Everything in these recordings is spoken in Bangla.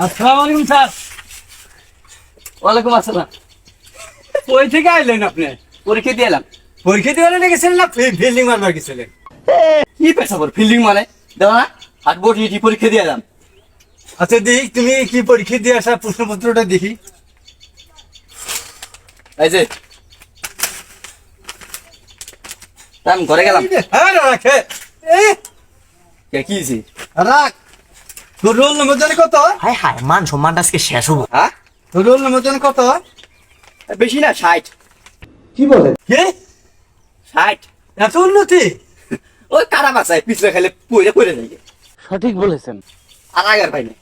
আসসালামু আলাইকুম স্যার। ওয়ালাইকুম আসসালাম। কই থেকে আইলেন আপনি? পরীক্ষা দিয়ে এলাম। পরীক্ষা দিতে গেছিলেন না? ফিল্ডিং মারবার গেছিলেন। কি পেশা কর ফিল্ডিং মানে? দেখো না হাট বোর্ড ইটি পরীক্ষা দিয়ে এলাম। আচ্ছা দেখি তুমি কি পরীক্ষা দিয়ে আসা প্রশ্নপত্রটা দেখি। এই যে। আমি ঘরে গেলাম। হ্যাঁ রাখে। কে, কি রাখ। তোর রোল নম্বর জানি কত? হায় হায় মান সম্মানটা আজকে শেষ হব। হ্যাঁ? তোর রোল নম্বর জানি কত? বেশি না ষাট। কি ষাট। এত উন্নতি? ওই কারা বাসায় পিছলে খাইলে পড়ে পড়ে যায় সঠিক বলেছেন। আর আগার পাই না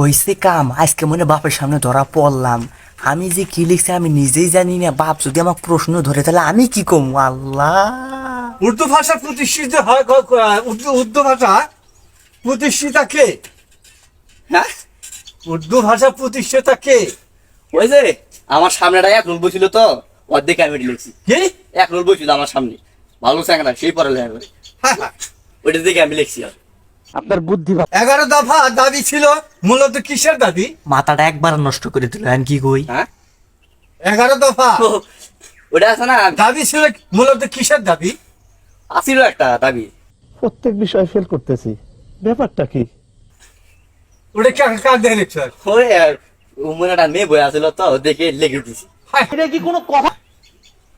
হইছে কাম আজকে মনে বাপের সামনে ধরা পড়লাম। আমি যে কি লিখছি আমি নিজেই জানি না। বাপ যদি আমার প্রশ্ন ধরে তাহলে আমি কি কমু? আল্লাহ। উর্দু ভাষা প্রতিষ্ঠিত হয় ক- ক- উর্দু উর্দু ভাষা প্রতিষ্ঠিতা কে? হ্যাঁ? উর্দু ভাষা প্রতিষ্ঠাতা কে? ওই যে আমার সামনেটা এক রোল বসছিল তো অর্ধেক আমি লিখছি। কে? এক রোল বসছিল আমার সামনে। ভালো চ্যাংরা সেই পরে লেখা করে। ওইটা দেখে আমি লিখছি আর। আপনার বুদ্ধি ভালো। এগারো দফা দাবি ছিল মূলত কিসের দাবি? মাথাটা একবার নষ্ট করে দিল আমি কি কই? হ্যাঁ? এগারো দফা। ওটা আছে না? দাবি ছিল মূলত কিসের দাবি? আসিল একটা দাবি। প্রত্যেক বিষয়ে ফেল করতেছি। ব্যাপারটা কি? ওটা কাক দেখে লিখছো ওই আর একটা মেয়ে বই আছিল তো দেখে লিখে দিছি এটা কি কোনো কথা?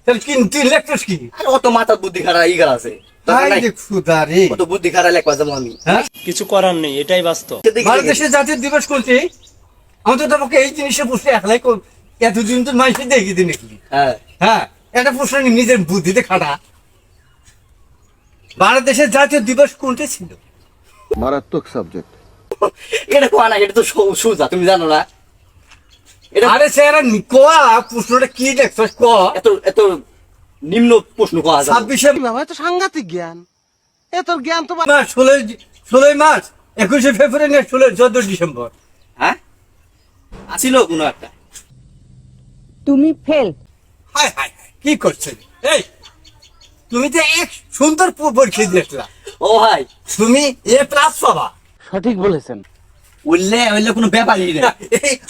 তাহলে কি তুই লেখছিস কি? অত মাথা বুদ্ধি খারা ইগার আছে। দরকার হাই নাই। রে খুদা রে। অত বুদ্ধি খারা লেখবা যাব আমি হ্যাঁ? কিছু করার নেই এটাই বাস্তব। বাংলাদেশের জাতীয় দিবস কোনটি আমি তো তোমাকে এই জিনিসে বসে একলাই কর- এতদিন তো মানুষই দেখি দিন নাকি হ্যাঁ। হ্যাঁ একটা প্রশ্ন নিজের বুদ্ধিতে খাটা বাংলাদেশের জাতীয় দিবস কোনটি ছিল? মারাত্মক সাবজেক্ট এটা কোয়া না এটা তো সোজা তুমি জানো না। এটা আরে স্যার কোয়া? প্রশ্নটা কি দেখছিস ক এত এত নিম্ন প্রশ্ন কোয়া ছাব্বিশে বাবা তো সাংঘাতিক জ্ঞান। এ তোর জ্ঞান তো মাস ষোলোই ষোলোই মার্চ একুশে ফেব্রুয়ারি না ষোলো চোদ্দ ডিসেম্বর। হ্যাঁ? আসিল কোনো একটা। তুমি ফেল। হায় হায় হায়, কি করছেন এই তুমি তো এক সুন্দর পরীক্ষা দিয়েছিলা। ও ভাই তুমি এ প্লাস পাবা। সঠিক বলেছেন। উল্লে উল্লে কোনো ব্যাপারই না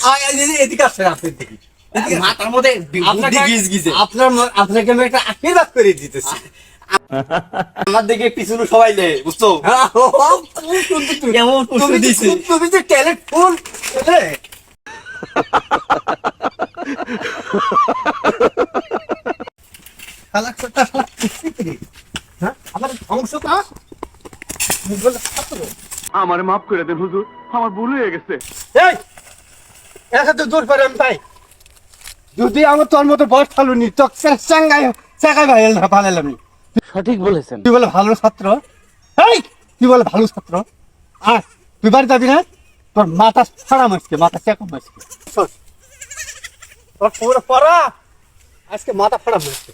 আয়, আয়, এই, এদিকে আসেন আপনি দেখি মাথার মধ্যে বুদ্ধি গিজ গিজে। আপনার আপনাকে আমি একটা আশীর্বাদ করে দিতেছি। আমার দিকে পিছনে সবাই লে বুঝছ? কেমন তুমি দিছে যে- তুমি যে ট্যালেন্ট ফুল আমার ধ্বংস কা আমার মাফ করে দেন হুজুর। আমার ভুল হয়ে গেছে। এই তো দূর পারে আমি যদি আমার তোর মতো বয়স থালু নি তো চাঙ্গাই চাঙ্গাই ভাই না পালালাম নি সঠিক বলেছেন। তুই বলে ভালো ছাত্র। এই তুই বলে ভালো ছাত্র। আর তুই বাড়ি যাবি না? তোর মাথা ফাড়া মাসকে মাথা চেক মাসকে। তোর পুরো পড়া আজকে মাথা ফাড়া মাসকে।